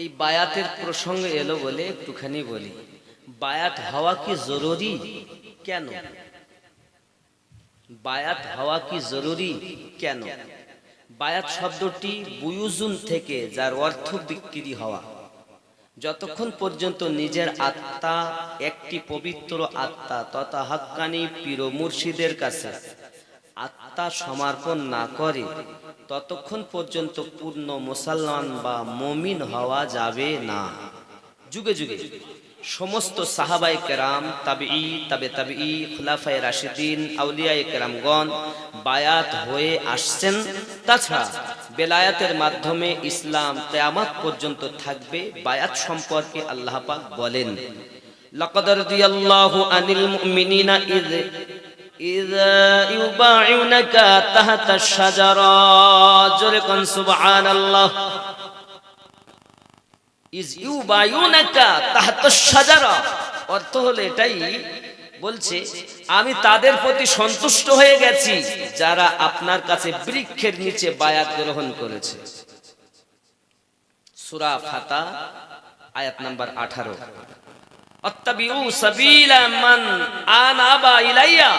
এই বায়াতের প্রসঙ্গ এলো বলে একটুখানি বলি। বায়াত হওয়া কি জরুরি? কেন? বায়াত হওয়া কি জরুরি? কেন? বায়াত শব্দটি বুয়ুজুন থেকে, যার অর্থ বিক্রি হওয়া। যতক্ষণ পর্যন্ত নিজের আত্মা একটি পবিত্র আত্মা তথা হাক্কানি পীর মুর্শিদের কাছে আত্মা সমর্পণ না করে ততক্ষণ পর্যন্ত পূর্ণ মুসলমান বা মমিন হওয়া যাবে না যুগে যুগে সমস্ত সাহাবাই কেরাম তাবিই তাবে তাবিই খুলাফাই রাশিদিন আউলিয়াই কেরামগণ বায়াত হয়ে আসছেন তাছাড়া বেলায়াতের মাধ্যমে ইসলাম কেয়ামত পর্যন্ত থাকবে বায়াত সম্পর্কে আল্লাহ পাক বলেন لقد رضي الله عن المؤمنين إذ অর্থ হলো এটাই, বলছে, আমি তাদের প্রতি সন্তুষ্ট হয়ে গেছি, যারা আপনার কাছে বৃক্ষের নিচে বায়াত গ্রহণ করেছে। সূরা ফাতা, আয়াত নাম্বার 18 অত্তাবিউ সাবিলা মান আনাবা ইলাইয়া।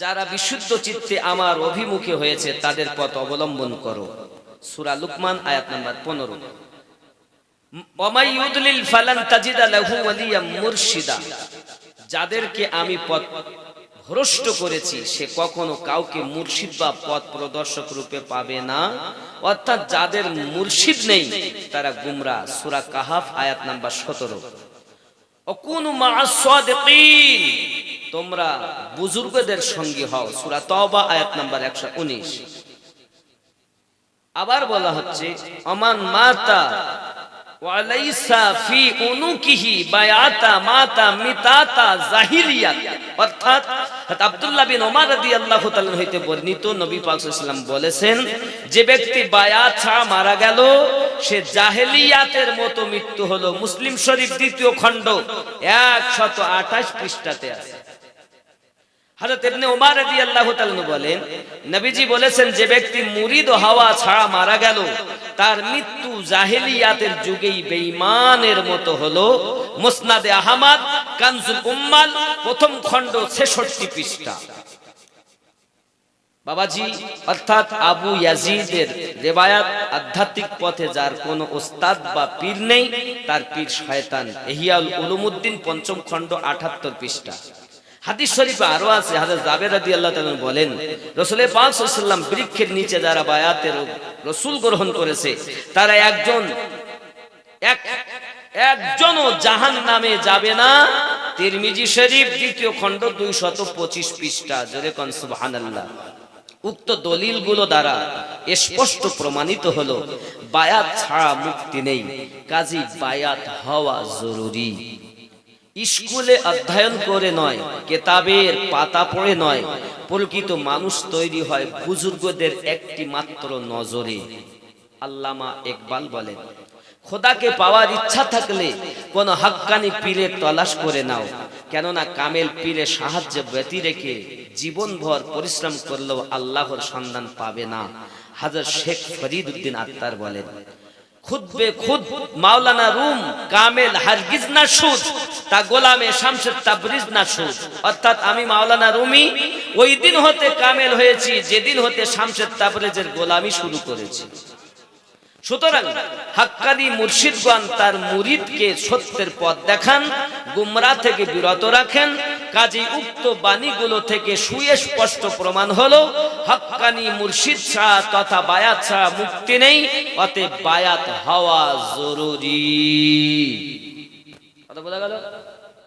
যারা বিশুদ্ধ চিত্তে আমার অভিমুখে হয়েছে, তাদের পথ অবলম্বন করো। সুরা লুকমান, আয়াত নাম্বার 15 ওমাই ফালান তাজিদা লাহু ওয়ালিয়া যাদেরকে আমি পথ ভ্রষ্ট করেছি, সে কখনো কাউকে মুর্শিদ বা পথ প্রদর্শক রূপে পাবে না। অর্থাৎ যাদের মুর্শিদ নেই, তারা গুমরা। সূরা কাহাফ, আয়াত নাম্বার 17 অকুনু সাদিকিন। তোমরা বুজুর্গদের সঙ্গী হও। সুরা তওবা, আয়াত নাম্বার 119 আবার বলা হচ্ছে, অমান মাতা বলেছেন, যে ব্যক্তি বায়াত ছাড়া মারা গেল, সে জাহেলিয়াতের মতো মৃত্যু হলো মুসলিম শরীফ দ্বিতীয় খণ্ড 128 পৃষ্ঠাতে আছে। হযরত ইবনে ওমর বলেন, নবীজি বলেছেন, যে ব্যক্তি মুরিদ হওয়া ছাড়া মারা গেল, তার মৃত্যু যুগেই বেঈমানের মতো প্রথম খণ্ড 66 পৃষ্ঠা। বাবাজি, অর্থাৎ আবু আধ্যাত্মিক পথে যার কোনো ওস্তাদ বা পীর নেই, তার পীর শয়তান এহিয়াল উলুমুদ্দিন, পঞ্চম খণ্ড 78 পৃষ্ঠা। হাদিস শরীফে আরও আছে, হাজরত জাবের রাদিয়াল্লাহু তাআলা বলেন রাসূল সাল্লাল্লাহু বৃক্ষের নিচে যারা বায়াতের রসুল গ্রহণ করেছে, তারা একজন, এক, একজনও জাহান নামে যাবে না। তিরমিজি শরীফ দ্বিতীয় খণ্ড 225 পৃষ্ঠা, জোরে কোন সুবহানাল্লাহ। উক্ত দলিলগুলো দ্বারা স্পষ্ট প্রমাণিত হলো, বায়াত ছাড়া মুক্তি নেই। কাজী বায়াত হওয়া জরুরি। স্কুলে অধ্যয়ন করে নয়, কেতাবের পাতা পড়ে নয়। প্রকৃত মানুষ তৈরি হয় বুজুর্গদের একটি মাত্র নজরে। আল্লামা ইকবাল বলেন, খোদাকে পাওয়ার ইচ্ছা থাকলে কোন হাক্কানি পীরের তলাশ করে নাও। কেননা কামেল পীরের সাহায্য ব্যতি রেখে জীবনভর পরিশ্রম করলেও আল্লাহর সন্ধান পাবে না। হাজার শেখ ফরিদ উদ্দিন আত্মার বলেন খুদ বে খুদ, মাওলানা রুম, কামেল হারগিজ না সুদ, তা গোলামে শামসের তাবরিজ না সুদ। অর্থাৎ আমি মাওলানা রুমি, ওই দিন হতে কামেল হয়েছি, যেদিন হতে শামসের তাবরিজের গোলামি শুরু করেছি। সুতরাং হাক্কানি মুর্শিদগণ তার মুরিদকে সত্যের পথ দেখান, গুমরা থেকে বিরত রাখেন কাজী উক্ত বাণীগুলো থেকে সুস্পষ্ট প্রমাণ হলো হাক্কানি মুর্শিদ শাহ তথা বায়াত শাহ মুক্তি নেই, অতএব বায়াত হওয়া জরুরি। কথা বলা গেল?